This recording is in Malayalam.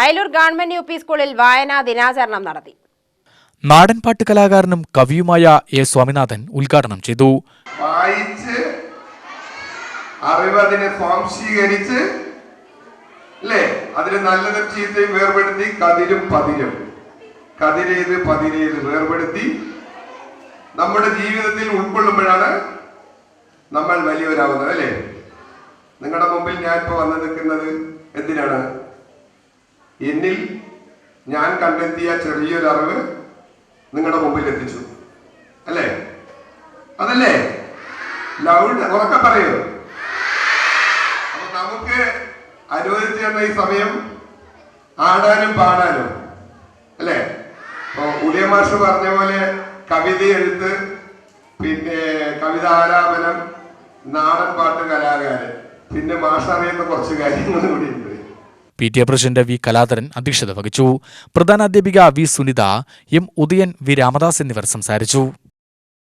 അയലൂർ ഗവൺമെന്റ് യു പി സ്കൂളിൽ വായനാ ദിനാചരണം നടത്തി. നാടൻപാട്ട് കലാകാരനും കവിയുമായ എ സ്വാമിനാഥൻ ഉദ്ഘാടനം ചെയ്തു. വായിച്ച് അറിവതിനെ സ്വാംശീകരിച്ച് അല്ലേ അതിന് നല്ലതും ചീത്തയും വേർപെടുത്തി കതിരും പതിരും. കതിരേത് പതിരേത് വേർപെടുത്തി നമ്മുടെ ജീവിതത്തിൽ ഉൾക്കൊള്ളുമ്പോഴാണ് നമ്മൾ വലിയവരാകുന്നത് അല്ലേ? നിങ്ങളുടെ മുമ്പിൽ ഞാൻ ഇപ്പോൾ വന്നു നിൽക്കുന്നത് എന്തിനാണ്? എന്നിൽ ഞാൻ കണ്ടെത്തിയ ചെറിയൊരു അറിവ് നിങ്ങളുടെ മുമ്പിൽ എത്തിച്ചു. അല്ലേ? അതല്ലേ? ലൗഡ് ഉറക്കെ പറയൂ. അപ്പൊ നമുക്ക് അനുവദിച്ചു തന്ന ഈ സമയം ആടാനും പാടാനും അല്ലേ? അപ്പൊ ഉദയ മാഷ് പറഞ്ഞ പോലെ കവിത എഴുത്ത് പിന്നെ കവിത ആലാപനം നാടൻ പാട്ട് കലാകാരൻ പിന്നെ മാഷ് അറിയുന്ന കുറച്ച് കാര്യങ്ങൾ കൂടി ഉണ്ട്. P T A president V Kaladharan അധ്യക്ഷത വഹിച്ചു. പ്രധാനാധ്യാപിക V Sunitha M Udayan V Ramadas എന്നിവർ സംസാരിച്ചു.